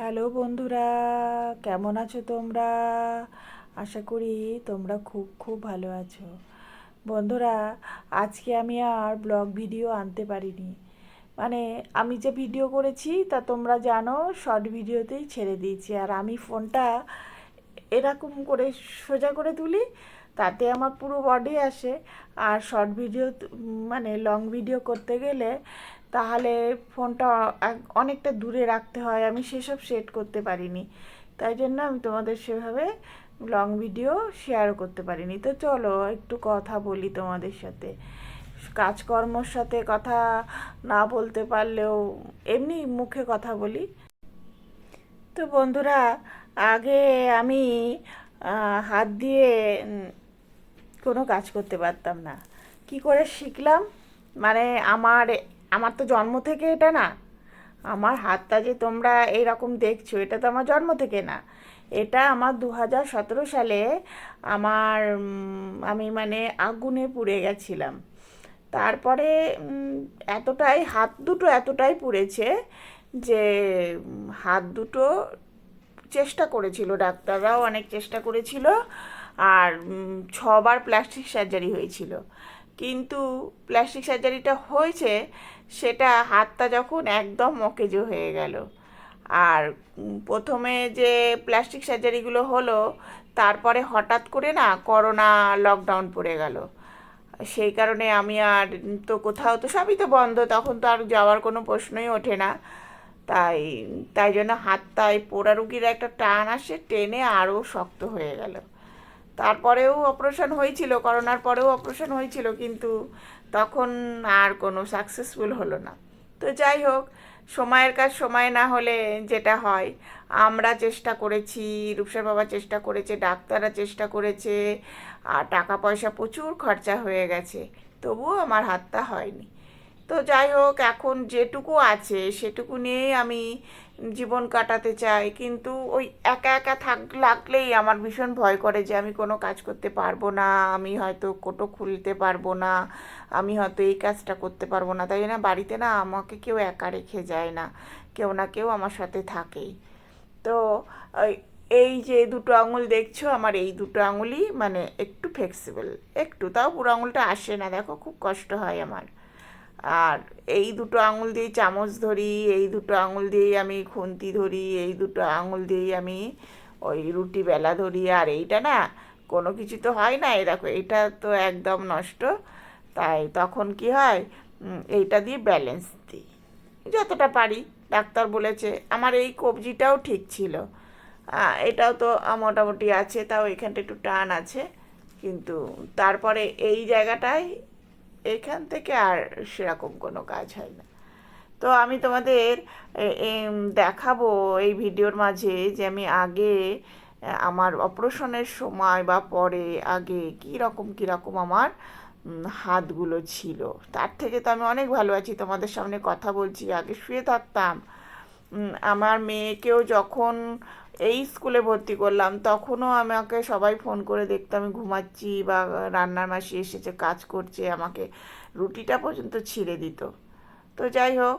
Hello বন্ধুরা, কেমন আছো তোমরা? আশা করি তোমরা খুব খুব ভালো আছো। বন্ধুরা, আজকে আমি আর ব্লগ ভিডিও আনতে পারিনি। মানে আমি যে ভিডিও করেছি তা তোমরা জানো, শর্ট ভিডিওতেই ছেড়ে দিয়েছি। আর আমি ফোনটা এরকম করে সোজা করে তুলি তাতে আমার পুরো বডি আসে। আর শর্ট ভিডিও মানে লং ভিডিও করতে গেলে তাহলে ফোনটা অনেকটা দূরে রাখতে হয়। আমি সেসব সেট করতে পারিনি। তাই জন্য আমি তোমাদের সেভাবে লং ভিডিও শেয়ার করতে পারিনি। তো চলো, একটু কথা বলি তোমাদের সাথে। কাজকর্মর সাথে কথা না বলতে পারলেও এমনি মুখে কথা বলি। তো বন্ধুরা, আগে আমি হাত দিয়ে কোনো কাজ করতে পারতাম না। কি করে শিখলাম? মানে আমার আমার তো জন্ম থেকে এটা না। আমার হাতটা যে তোমরা এইরকম দেখছ, এটা তো আমার জন্ম থেকে না। এটা আমার দু হাজার সতেরো সালে আমার আমি মানে আগুনে পুড়ে গেছিলাম। তারপরে এতটাই, হাত দুটো এতটাই পুড়েছে যে হাত দুটো চেষ্টা করেছিল, ডাক্তাররাও অনেক চেষ্টা করেছিল। আর ছবার প্লাস্টিক সার্জারি হয়েছিল। কিন্তু প্লাস্টিক সার্জারিটা হয়েছে, সেটা হাতটা যখন একদম অকেজো হয়ে গেল। আর প্রথমে যে প্লাস্টিক সার্জারিগুলো হলো, তারপরে হঠাৎ করে না করোনা লকডাউন পড়ে গেল। সেই কারণে আমি আর তো কোথাও তো সবই তো বন্ধ, তখন তো আর যাওয়ার কোনো প্রশ্নই ওঠে না। তাই তাই জন্য হাতটায় পোড়া রুগীর একটা টান আসে, টেনে আরও শক্ত হয়ে গেল। তারপরেও অপারেশন হয়েছিল, করোনার পরেও অপারেশন হয়েছিল, কিন্তু তখন আর কোনো সাকসেসফুল হলো না। তো যাই হোক, সময়ের কাজ সময় না হলে যেটা হয়, আমরা চেষ্টা করেছি, রূপসার বাবা চেষ্টা করেছে, ডাক্তাররা চেষ্টা করেছে, আর টাকা পয়সা প্রচুর খরচা হয়ে গেছে, তবুও আমার হাতটা হয়নি। তো যাই হোক, এখন যেটুকু আছে সেটুকু নিয়েই আমি জীবন কাটাতে চাই। কিন্তু ওই একা একা থাক, লাগলেই আমার ভীষণ ভয় করে যে আমি কোনো কাজ করতে পারব না, আমি হয়তো কোটো খুলতে পারব না, আমি হয়তো এই কাজটা করতে পারব না। তাই না? বাড়িতে না আমাকে কেউ একা রেখে যায় না, কেউ না কেউ আমার সাথে থাকেই তো এই যে দুটো আঙুল দেখছ, আমার এই দুটো আঙুলই মানে একটু ফ্লেক্সিবল একটু। তাও পুরো আঙুলটা আসে না, দেখো খুব কষ্ট হয় আমার। আর এই দুটো আঙুল দিয়েই চামচ ধরি, এই দুটো আঙুল দিয়েই আমি খুন্তি ধরি, এই দুটো আঙুল দিয়েই আমি ওই রুটি বেলা ধরি। আর এইটা না, কোনো কিছু তো হয় না দেখো, এইটা তো একদম নষ্ট। তাই তখন কি হয় এইটা দিয়ে ব্যালেন্স দিই। যতটা পারি, ডাক্তার বলেছে। আমার এই কবজিটাও ঠিক ছিল। এটাও তো মোটামুটি আছে, তাও এখানটা একটু টান আছে। কিন্তু তারপরে এই জায়গাটায় এখান থেকে আর সেরকম কোনো কাজ হয় না। তো আমি তোমাদের দেখাবো এই ভিডিওর মাঝে যে আমি আগে আমার অপারেশনের সময় বা পরে আগে কী রকম রকম আমার হাতগুলো ছিল। তার থেকে তো আমি অনেক ভালো আছি। তোমাদের সামনে কথা বলছি, আগে শুয়ে থাকতাম। আমার মেয়েকেও যখন এই স্কুলে ভর্তি করলাম, তখনও আমাকে সবাই ফোন করে দেখতো, আমি ঘুমাচ্ছি বা রান্নার মাসি এসেছে, কাজ করছে, আমাকে রুটিটা পর্যন্ত ছিঁড়ে দিত। তো যাই হোক,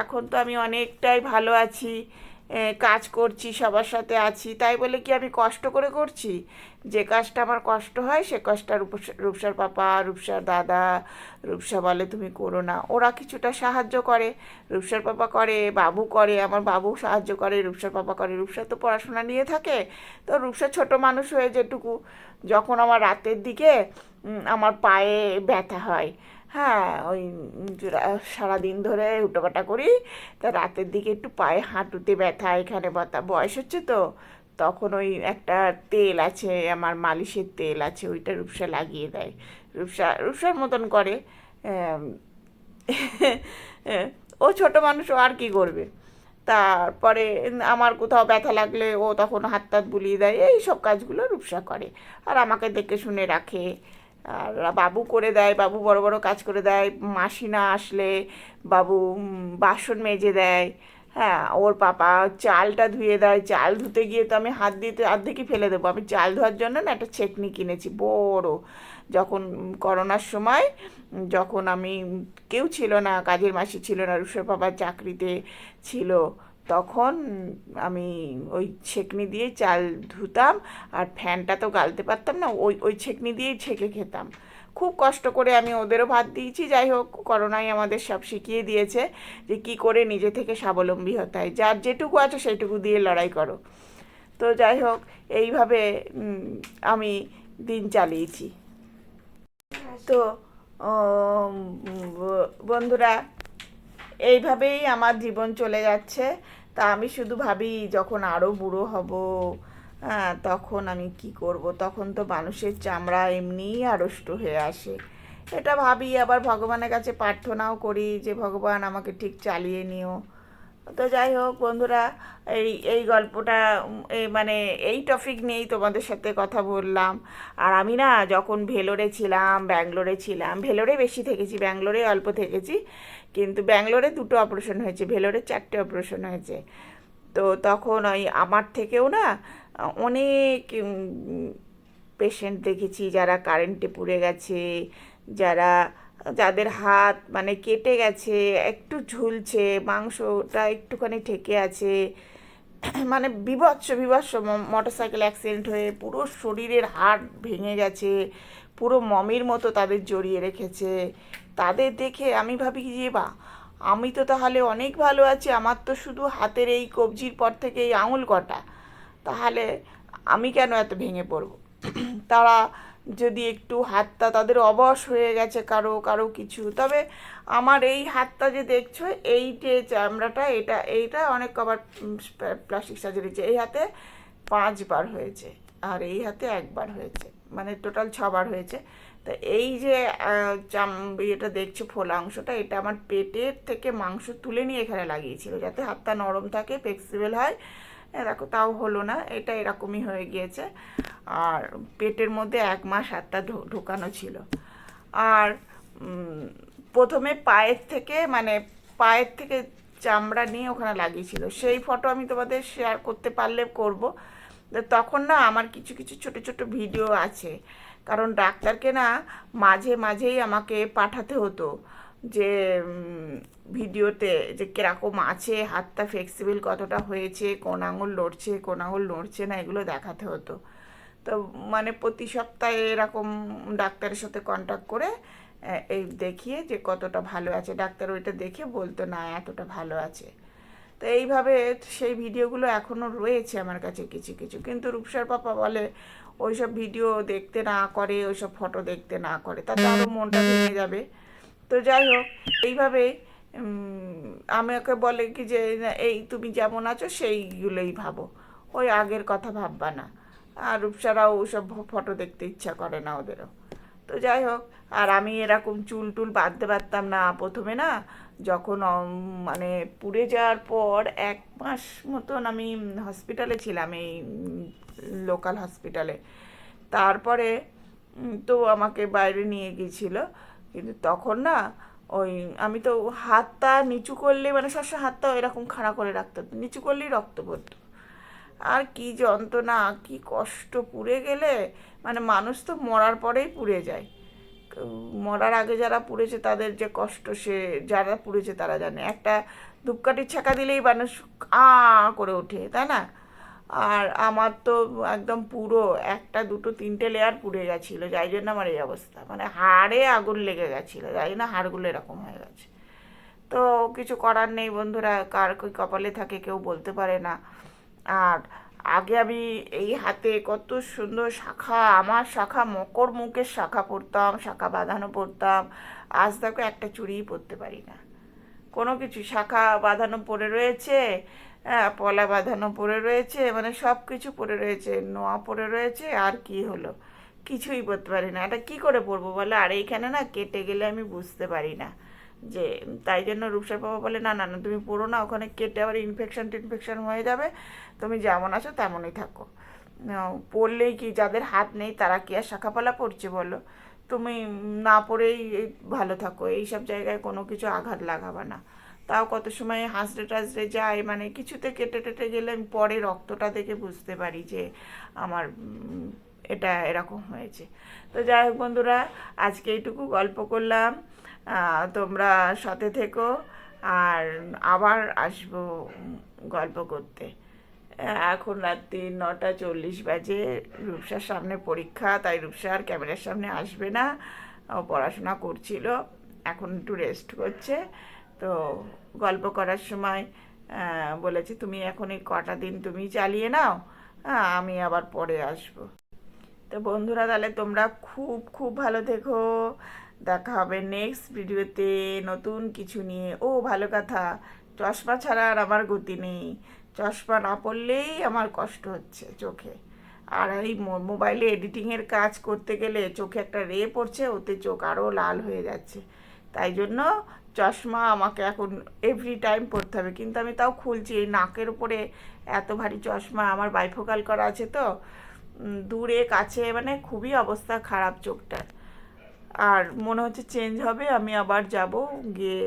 এখন তো আমি অনেকটাই ভালো আছি। কাজ করছি, সবার সাথে আছি, তাই বলে কি আমি কষ্ট করে করছি? যে কাজটা আমার কষ্ট হয়, সে কাজটা রূপস- রূপসার পাপা, রূপসার দাদা, রূপসা বলে তুমি করো না। ওরা কিছুটা সাহায্য করে, রূপসার পাপা করে, বাবু করে, আমার বাবু সাহায্য করে, রূপসার পাপা করে। রূপসা তো পড়াশোনা নিয়ে থাকে, তো রূপসা ছোট মানুষ হয়ে যেটুকু, যখন আমার রাতের দিকে আমার পায়ে ব্যথা হয় হ্যাঁ ওই সারাদিন ধরে উটোপাটা করি। তা রাতের দিকে একটু পায়ে হাঁটুতে ব্যথা, এখানে ব্যথা, বয়স হচ্ছে তো। তখন ওই একটা তেল আছে, আমার মালিশের তেল আছে, ওইটা রূপসা লাগিয়ে দেয়। রূপসা, রূপসার মতন করে। ও ছোট মানুষ, ও আর কি করবে? তারপরে আমার কোথাও ব্যথা লাগলে ও তখন হাত টাত বুলিয়ে দেয়। এই সব কাজগুলো রূপসা করে। আর আমাকে দেখে শুনে রাখে। আর বাবু করে দেয়, বাবু বড় বড় কাজ করে দেয়, মাসি না আসলে বাবু বাসন মেজে দেয় হ্যাঁ ওর পাপা চালটা ধুয়ে দেয়, চাল ধুতে গিয়ে তো আমি হাত দিয়ে তো অর্ধেকই ফেলে দেবো। আমি চাল ধোয়ার জন্য না একটা ছেকনি কিনেছি, বড়। যখন করোনার সময় যখন আমি কেউ ছিল না, কাজের মাসি ছিল না, রুশের বাবার চাকরিতে ছিল তখন আমি ওই ছেকনি দিয়ে চাল ধুতাম আর ফ্যানটা তো গালতে পারতাম না, ওই ওই ছেকনি দিয়েই ছেঁকে খেতাম। খুব কষ্ট করে আমি ওদেরও ভাত দিয়েছি, যাই হোক, করোনাই আমাদের সব শিখিয়ে দিয়েছে যে কি করে নিজে থেকে স্বাবলম্বী হতে হয়। যার যেটুকু আছে সেটুকু দিয়ে লড়াই করো। তো যাই হোক, এইভাবে আমি দিন চালিয়েছি। তো বন্ধুরা, এইভাবেই আমার জীবন চলে যাচ্ছে। তা আমি শুধু ভাবি যখন আরও বুড়ো হব হ্যাঁ তখন আমি কি করব? তখন তো মানুষের চামড়া এমনিই আড়ষ্ট হয়ে আসে। এটা ভাবি, আবার ভগবানের কাছে প্রার্থনাও করি যে, ভগবান, আমাকে ঠিক চালিয়ে নিও। তো যাই হোক বন্ধুরা, এই এই গল্পটা এই মানে এই টপিক নিয়েই তোমাদের সাথে কথা বললাম। আর আমি না, যখন ভেলোরে ছিলাম, ব্যাঙ্গালোরে ছিলাম, ভেলোরে বেশি থেকেছি, ব্যাঙ্গালোরে অল্প থেকেছি কিন্তু ব্যাঙ্গলোরে দুটো অপারেশন হয়েছে, ভেলোরে চারটে অপারেশন হয়েছে। তো তখন ওই আমার থেকেও না, অনেক পেশেন্ট দেখেছি যারা কারেন্টে পুড়ে গেছে, যারা, যাদের হাত মানে কেটে গেছে, একটু ঝুলছে, মাংসটা একটুখানি ঠেকে আছে। মানে বিভৎস বিভৎস মোটর সাইকেল অ্যাক্সিডেন্ট হয়ে পুরো শরীরের হাড় ভেঙে গেছে, পুরো মমির মতো তাদের জড়িয়ে রেখেছে। তাদের দেখে আমি ভাবি যে, বা, আমি তো তাহলে অনেক ভালো আছি, আমার তো শুধু হাতের এই কবজির পর থেকে এই আঙুল কটা। তাহলে আমি কেন এত ভেঙে পড়ব? তারা যদি একটু হাতটা তাদের অবশ হয়ে গেছে কারও কারও কিছু। তবে আমার এই হাতটা যে দেখছ, এই যে চামড়াটা, এটা, এইটা অনেক কবার প্লাস্টিক সার্জারি এই হাতে পাঁচবার হয়েছে। আর এই হাতে একবার হয়েছে। মানে টোটাল ছবার হয়েছে। তা এই যে চাম এটা দেখছ, ফোলা অংশটা, এটা আমার পেটের থেকে মাংস তুলে নিয়ে এখানে লাগিয়েছিল, যাতে হাতটা নরম থাকে ফ্লেক্সিবল হয়। দেখো, তাও হলো না, এটা এরকমই হয়ে গিয়েছে। আর পেটের মধ্যে এক মাস হাতটা ঢোকানো ছিল। আর প্রথমে পায়ের থেকে মানে পায়ের থেকে চামড়া নিয়ে ওখানে লাগিয়েছিল। সেই ফটো আমি তোমাদের শেয়ার করতে পারলে করব। তখন না আমার কিছু কিছু ছোট ছোট ভিডিও আছে। কারণ ডাক্তারকে না মাঝে, মাঝেই আমাকে পাঠাতে হতো। যে ভিডিওতে যে কীরকম আছে, হাতটা ফ্লেক্সিবল কতটা হয়েছে, কোন আঙুল লড়ছে কোন আঙুল নড়ছে না, এগুলো দেখাতে হতো। তো মানে প্রতি সপ্তাহে এরকম ডাক্তারের সাথে কন্ট্যাক্ট করে এই দেখিয়ে যে কতটা ভালো আছে। ডাক্তার ওইটা দেখে বলতো, না, এতটা ভালো আছে। তো এইভাবে সেই ভিডিওগুলো এখনও রয়েছে আমার কাছে কিছু কিছু। কিন্তু রূপসার পাপা বলে, ওইসব ভিডিও দেখতে না করে, ওইসব ফটো দেখতে না করে। তাতে আরও মনটা ভেঙে যাবে। তো যাই হোক, এইভাবে আমাকে বলে কি যে, এই তুমি যেমন আছো, সেইগুলোই ভাবো। ওই আগের কথা ভাববা না। আর রূপসারাও ওসব ফটো দেখতে ইচ্ছা করে না ওদেরও। তো যাই হোক, আর আমি এরকম চুল টুল বাঁধতে পারতাম না প্রথমে না, যখন মানে পুড়ে যাওয়ার পর এক মাস মতন আমি হসপিটালে ছিলাম, এই লোকাল হসপিটালে তারপরে তো আমাকে বাইরে নিয়ে গিয়েছিল। কিন্তু তখন না ওই আমি তো হাতটা নিচু করলে মানে সবসময় হাতটা এরকম খাড়া করে রাখতাম নিচু করলেই রক্ত পড়তো। আর কি যন্ত্রণা, কি কষ্ট, পুড়ে গেলে মানে মানুষ তো মরার পরেই পুড়ে যায়। মরার আগে যারা পুড়েছে তাদের যে কষ্ট, সে যারা পুড়েছে তারা জানে। একটা ধূপকাঠির ছাকা দিলেই মানুষ আ করে ওঠে, তাই না? আর আমার তো একদম পুরো একটা, দুটো, তিনটে লেয়ার পুড়ে গেছিল, যাই জন্য আমার এই অবস্থা। মানে হাড়ে আগুন লেগে গেছিল, যাই জন্য হাড়গুলো এরকম হয়ে গেছে। তো কিছু করার নেই বন্ধুরা, কার কই কপালে থাকে কেউ বলতে পারে না। আর আগে আমি এই হাতে কত সুন্দর শাখা, আমার শাখা, মকর মুখের শাখা পরতাম, শাখা বাঁধানো পরতাম। আজ দেখো একটা চুড়িই পরতে পারি না। কোনো কিছু, শাখা বাঁধানো পড়ে রয়েছে হ্যাঁ পলা বাঁধানো পড়ে রয়েছে মানে সব কিছু পড়ে রয়েছে, নোয়া পড়ে রয়েছে, আর কি হলো? কিছুই পরতে পারি না। এটা কি করে পরবো বলে? আর এইখানে না কেটে গেলে আমি বুঝতে পারি না। যে তাই জন্য রূপসার বাবা বলে, না না না, তুমি পড়ো না, ওখানে কেটে আবার ইনফেকশন টিনফেকশন হয়ে যাবে। তুমি যেমন আছো তেমনই থাকো। পড়লেই কি যাদের হাত নেই, তারা কি আর শাখাপালা পড়ছে বলো? তুমি না পড়েই ভালো থাকো, এইসব জায়গায় কোনো কিছু আঘাত লাগাবে না। তাও কত সময় হাসড়ে টাসড়ে যায় মানে কিছুতে কেটে টেটে গেলে আমি পরে রক্তটা দেখে বুঝতে পারি যে আমার এটা এরকম হয়েছে। তো যাই হোক বন্ধুরা, আজকে এইটুকু গল্প করলাম। তোমরা সাথে থেকো আর আবার আসব গল্প করতে। এখন রাত্রি নটা চল্লিশ বাজে, রূপসার সামনে পরীক্ষা, তাই রূপসার ক্যামেরার সামনে আসবে না। ও পড়াশোনা করছিল, এখন একটু রেস্ট করছে। তো গল্প করার সময় বলেছে, তুমি এখন এই কটা দিন তুমি চালিয়ে নাও আমি আবার পরে আসব। তো বন্ধুরা, তাহলে তোমরা খুব খুব ভালো থেকো। দেখা হবে নেক্সট ভিডিওতে নতুন কিছু নিয়ে। ও, ভালো কথা, চশমা ছাড়া আর আমার গতি নেই। চশমা না পড়লেই আমার কষ্ট হচ্ছে চোখে। আর এই মোবাইলে এডিটিংয়ের কাজ করতে গেলে চোখে একটা রে পড়ছে, ওতে চোখ আরও লাল হয়ে যাচ্ছে। তাই জন্য চশমা আমাকে এখন এভরি টাইম পরতে হবে। কিন্তু আমি তাও খুলছি, এই নাকের উপরে এত ভারী চশমা, আমার বাইফোকাল করা আছে তো। দূরে, কাছে মানে খুবই অবস্থা খারাপ চোখটার আর মনে হচ্ছে চেঞ্জ হবে, আমি আবার যাব, গিয়ে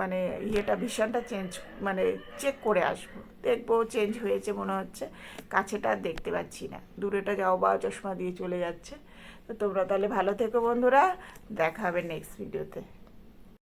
মানে ইয়েটা ভিশনটা চেঞ্জ মানে চেক করে আসব। দেখব চেঞ্জ হয়েছে মনে হচ্ছে, কাছেটা দেখতে পাচ্ছি না। দূরেটা যাও বা চশমা দিয়ে চলে যাচ্ছে। তো তোমরা তাহলে ভালো থেকো বন্ধুরা, দেখা হবে নেক্সট ভিডিওতে